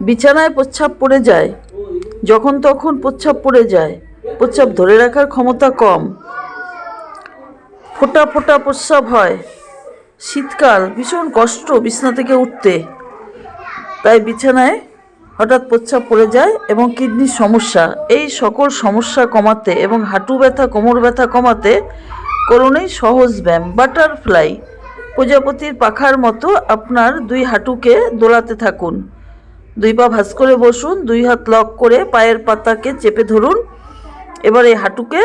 বিছানায় প্রচ্ছাপ পড়ে যায়। যখন তখন প্রচ্ছাপ পড়ে যায়। প্রচ্ছাপ ধরে রাখার ক্ষমতা কম। ফোটা ফোটা প্রস্রাব হয়। শীতকাল, ভীষণ কষ্ট বিছানা থেকে উঠতে। তাই বিছানায় হঠাৎ প্রচ্ছাপ পড়ে যায় এবং কিডনির সমস্যা। এই সকল সমস্যা কমাতে এবং হাঁটু ব্যথা, কোমর ব্যথা কমাতে করুন সহজ ব্যায়াম, বাটারফ্লাই প্রজাপতির পাখার মতো আপনার দুই হাঁটুকে দোলাতে থাকুন। দুই পা ভাঁজ করে বসুন, দুই হাত লক করে পায়ের পাতাকে চেপে ধরুন। এবার এই হাঁটুকে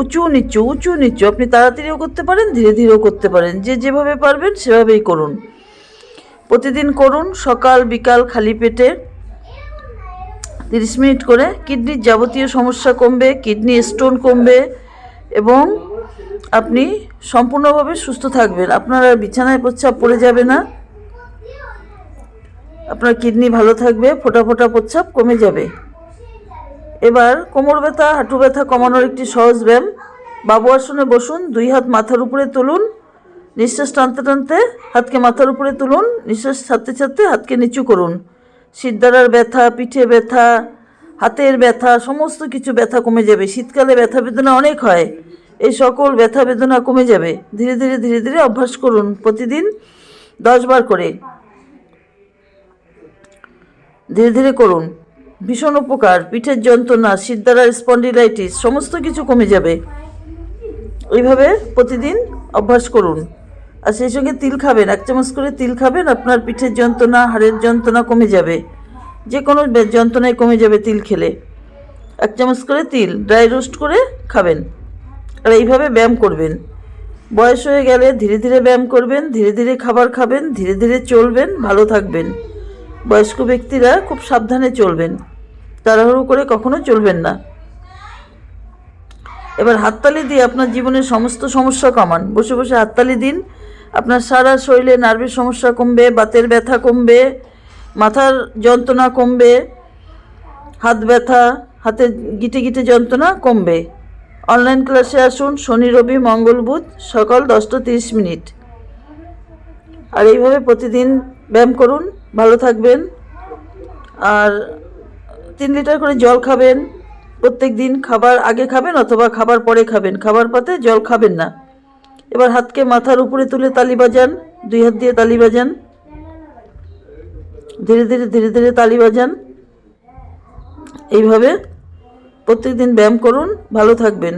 উঁচু, নিচু উঁচু, নিচু, আপনি তাড়াতাড়িও করতে পারেন, ধীরে ধীরেও করতে পারেন। যে যেভাবে পারবেন, সেভাবেই করুন। প্রতিদিন করুন, সকাল, বিকাল, খালি পেটে তিরিশ মিনিট করে। কিডনির যাবতীয় সমস্যা কমবে, কিডনি স্টোন কমবে এবং আপনি সম্পূর্ণভাবে সুস্থ থাকবেন। আপনার আর বিছানায় প্রচ্ছাপ পড়ে যাবে না। আপনার কিডনি ভালো থাকবে, ফোটা ফোটা প্রচ্ছাপ কমে যাবে। এবার কোমর ব্যথা, হাঁটু ব্যথা কমানোর একটি সহজ ব্যায়াম। বাবু আসনে বসুন, দুই হাত মাথার উপরে তুলুন, নিঃশ্বাস টানতে টানতে হাতকে মাথার উপরে তুলুন, নিঃশ্বাস ছাড়তে ছাড়তে হাতকে নিচু করুন। শিরদাঁড়ার ব্যথা, পিঠে ব্যথা, হাতের ব্যথা, সমস্ত কিছু ব্যথা কমে যাবে। শীতকালে ব্যথা বেদনা অনেক হয়। এই সকল ব্যথা বেদনা কমে যাবে। ধীরে ধীরে ধীরে ধীরে অভ্যাস করুন প্রতিদিন দশ বার করে। ধীরে ধীরে করুন। ভীষণ উপকার। পিঠের যন্ত্রণা শিরদাঁড়ার স্পন্ডিলাইটিস, সমস্ত কিছু কমে যাবে। এইভাবে প্রতিদিন অভ্যাস করুন। আর সেই সঙ্গে তিল খাবেন। এক চামচ করে তিল খাবেন, আপনার পিঠের যন্ত্রণা, হাড়ের যন্ত্রণা কমে যাবে। যে কোনো যন্ত্রণায় কমে যাবে তিল খেলে। এক চামচ করে তিল, ড্রাই রোস্ট করে খাবেন। আর এইভাবে ব্যায়াম করবেন। বয়স হয়ে গেলে ধীরে ধীরে ব্যায়াম করবেন, ধীরে ধীরে খাবার খাবেন, ধীরে ধীরে চলবেন, ভালো থাকবেন। বয়স্ক ব্যক্তিরা খুব সাবধানে চলবেন। তাড়াহুড়ো করে কখনো চলবেন না। এবার হাততালি দিয়ে আপনার জীবনের সমস্ত সমস্যা কমান। বসে বসে হাততালি দিন। আপনার সারা শরীরে নার্ভের সমস্যা কমবে, বাতের ব্যথা কমবে, মাথার যন্ত্রণা কমবে, হাত ব্যথা হাতে গিটে গিটে যন্ত্রণা কমবে। অনলাইন ক্লাসে আসুন, শনি, রবি, মঙ্গল, বুধ, সকাল দশটা তিরিশ মিনিট। আর এইভাবে প্রতিদিন ব্যায়াম করুন, ভালো থাকবেন। আর তিন লিটার করে জল খাবেন। প্রত্যেক দিন খাবার আগে খাবেন অথবা খাবার পরে খাবেন। খাবার পাতে জল খাবেন না। এবার হাতকে মাথার উপরে তুলে তালি বাজান। দুই হাত দিয়ে তালি বাজান। ধীরে ধীরে ধীরে ধীরে তালি বাজান। এইভাবে প্রত্যেকদিন ব্যায়াম করুন, ভালো থাকবেন,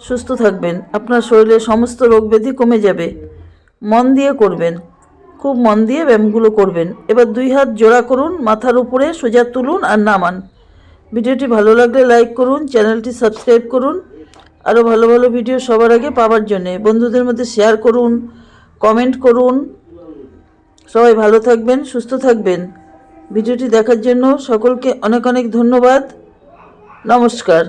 সুস্থ থাকবেন। আপনার শরীরের সমস্ত রোগ ব্যাধি কমে যাবে। মন দিয়ে করবেন, খুব মন দিয়ে ব্যায়ামগুলো করবেন। এবার দুই হাত জোড়া করুন, মাথার উপরে সোজা তুলুন আর নামান। ভিডিওটি ভালো লাগলে লাইক করুন, চ্যানেলটি সাবস্ক্রাইব করুন। আরও ভালো ভালো ভিডিও সবার আগে পাওয়ার জন্যে বন্ধুদের মধ্যে শেয়ার করুন, কমেন্ট করুন। সবাই ভালো থাকবেন, সুস্থ থাকবেন। ভিডিওটি দেখার জন্য সকলকে অনেক অনেক ধন্যবাদ। নমস্কার।